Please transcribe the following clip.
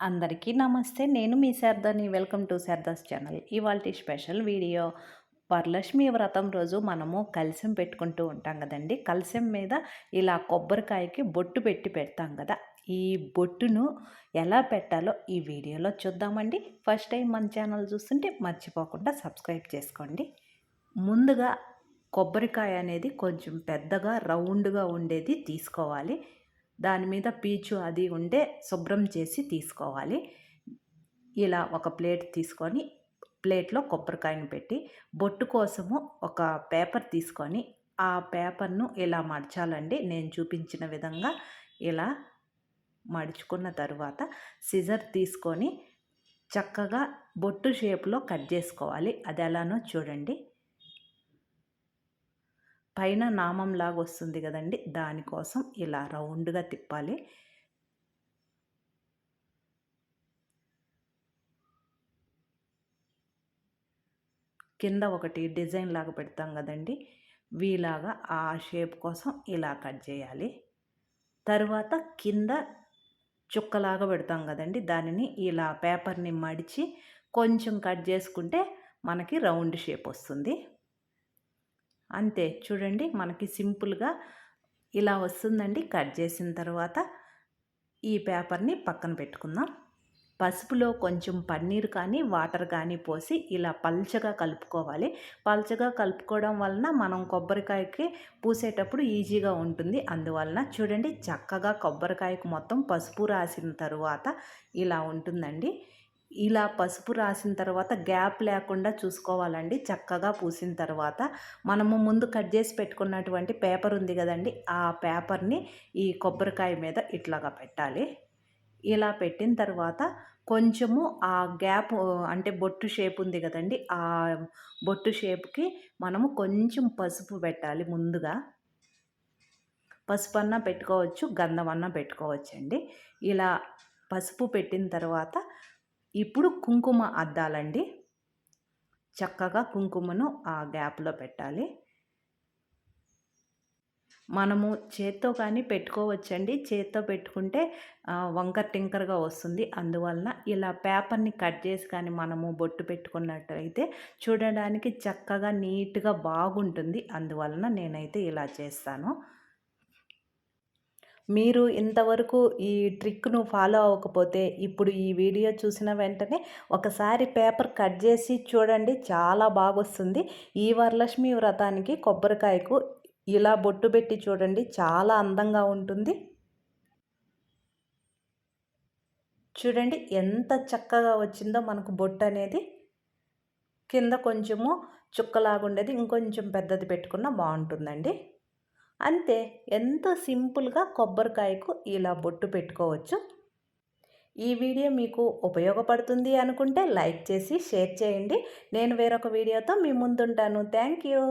అందరికీ నమస్తే. నేను మీ శారదాని. Welcome to Sharada's channel. ఇవాళ స్పెషల్ వీడియో వరలక్ష్మి వ్రతం రోజు మనము కలశం పెట్టుకుంటూ ఉంటాం కదండి. కలశం మీద ఇలా కొబ్బరికాయకి బొట్టు పెట్టి పెడతాం కదా. ఈ బొట్టును ఎలా పెట్టాలో ఈ వీడియోలో చూద్దామండి. ఫస్ట్ టైం మన ఛానల్ చూస్తుంటే మర్చిపోకుండా సబ్స్క్రైబ్ చేసుకోండి. ముందుగా కొబ్బరికాయ అనేది కొంచెం పెద్దగా రౌండ్గా ఉండేది తీసుకోవాలి. దాని మీద పీచు అది ఉంటే శుభ్రం చేసి తీసుకోవాలి. ఇలా ఒక ప్లేట్ తీసుకొని ప్లేట్లో కొబ్బరికాయను పెట్టి బొట్టు కోసము ఒక పేపర్ తీసుకొని ఆ పేపర్ను ఇలా మడచాలండి. నేను చూపించిన విధంగా ఇలా మడుచుకున్న తర్వాత సిజర్ తీసుకొని చక్కగా బొట్టు షేప్లో కట్ చేసుకోవాలి. అది ఎలానో చూడండి. పైన నామం లాగా వస్తుంది కదండి దానికోసం ఇలా రౌండ్గా తిప్పాలి. కింద ఒకటి డిజైన్ లాగా పెడతాం కదండి వీలాగా ఆ షేప్ కోసం ఇలా కట్ చేయాలి. తర్వాత కింద చుక్కలాగా పెడతాం కదండి దానిని ఇలా పేపర్ని మడిచి కొంచెం కట్ చేసుకుంటే మనకి రౌండ్ షేప్ వస్తుంది. అంతే చూడండి మనకి సింపుల్గా ఇలా వస్తుందండి. కట్ చేసిన తర్వాత ఈ పేపర్ని పక్కన పెట్టుకుందాం. పసుపులో కొంచెం పన్నీర్ కానీ వాటర్ కానీ పోసి ఇలా పల్చగా కలుపుకోవాలి. పల్చగా కలుపుకోవడం వలన మనం కొబ్బరికాయకి పూసేటప్పుడు ఈజీగా ఉంటుంది. అందువలన చూడండి చక్కగా కొబ్బరికాయకు మొత్తం పసుపు రాసిన తరువాత ఇలా ఉంటుందండి. ఇలా పసుపు రాసిన తర్వాత గ్యాప్ లేకుండా చూసుకోవాలండి. చక్కగా పూసిన తర్వాత మనము ముందు కట్ చేసి పెట్టుకున్నటువంటి పేపర్ ఉంది కదండి. ఆ పేపర్ని ఈ కొబ్బరికాయ మీద ఇట్లాగా పెట్టాలి. ఇలా పెట్టిన తర్వాత కొంచెము ఆ గ్యాప్ అంటే బొట్టు షేప్ ఉంది కదండి. ఆ బొట్టు షేప్కి మనము కొంచెం పసుపు పెట్టాలి ముందుగా. పసుపు అన్న పెట్టుకోవచ్చు గంధం అన్న పెట్టుకోవచ్చండి. ఇలా పసుపు పెట్టిన తర్వాత ఇప్పుడు కుంకుమ అద్దాలండి. చక్కగా కుంకుమను ఆ గ్యాప్లో పెట్టాలి. మనము చేత్తో కానీ పెట్టుకోవచ్చండి. చేత్తో పెట్టుకుంటే వంకర్ టింకర్గా వస్తుంది. అందువలన ఇలా పేపర్ని కట్ చేసి కానీ మనము బొట్టు పెట్టుకున్నట్టయితే చూడడానికి చక్కగా నీట్గా బాగుంటుంది. అందువలన నేనైతే ఇలా చేస్తాను. మీరు ఇంతవరకు ఈ ట్రిక్ను ఫాలో అవ్వకపోతే ఇప్పుడు ఈ వీడియో చూసిన వెంటనే ఒకసారి పేపర్ కట్ చేసి చూడండి చాలా బాగొస్తుంది. ఈ వరలక్ష్మి వ్రతానికి కొబ్బరికాయకు ఇలా బొట్టు పెట్టి చూడండి చాలా అందంగా ఉంటుంది. చూడండి ఎంత చక్కగా వచ్చిందో మనకు బొట్టు అనేది. కింద కొంచెము చుక్కలాగుండేది ఇంకొంచెం పెద్దది పెట్టుకున్న బాగుంటుందండి. అంతే ఎంతో సింపుల్గా కొబ్బరికాయకు ఇలా బొట్టు పెట్టుకోవచ్చు. ఈ వీడియో మీకు ఉపయోగపడుతుంది అనుకుంటే లైక్ చేసి షేర్ చేయండి. నేను వేరొక వీడియోతో మీ ముందుంటాను. Thank you.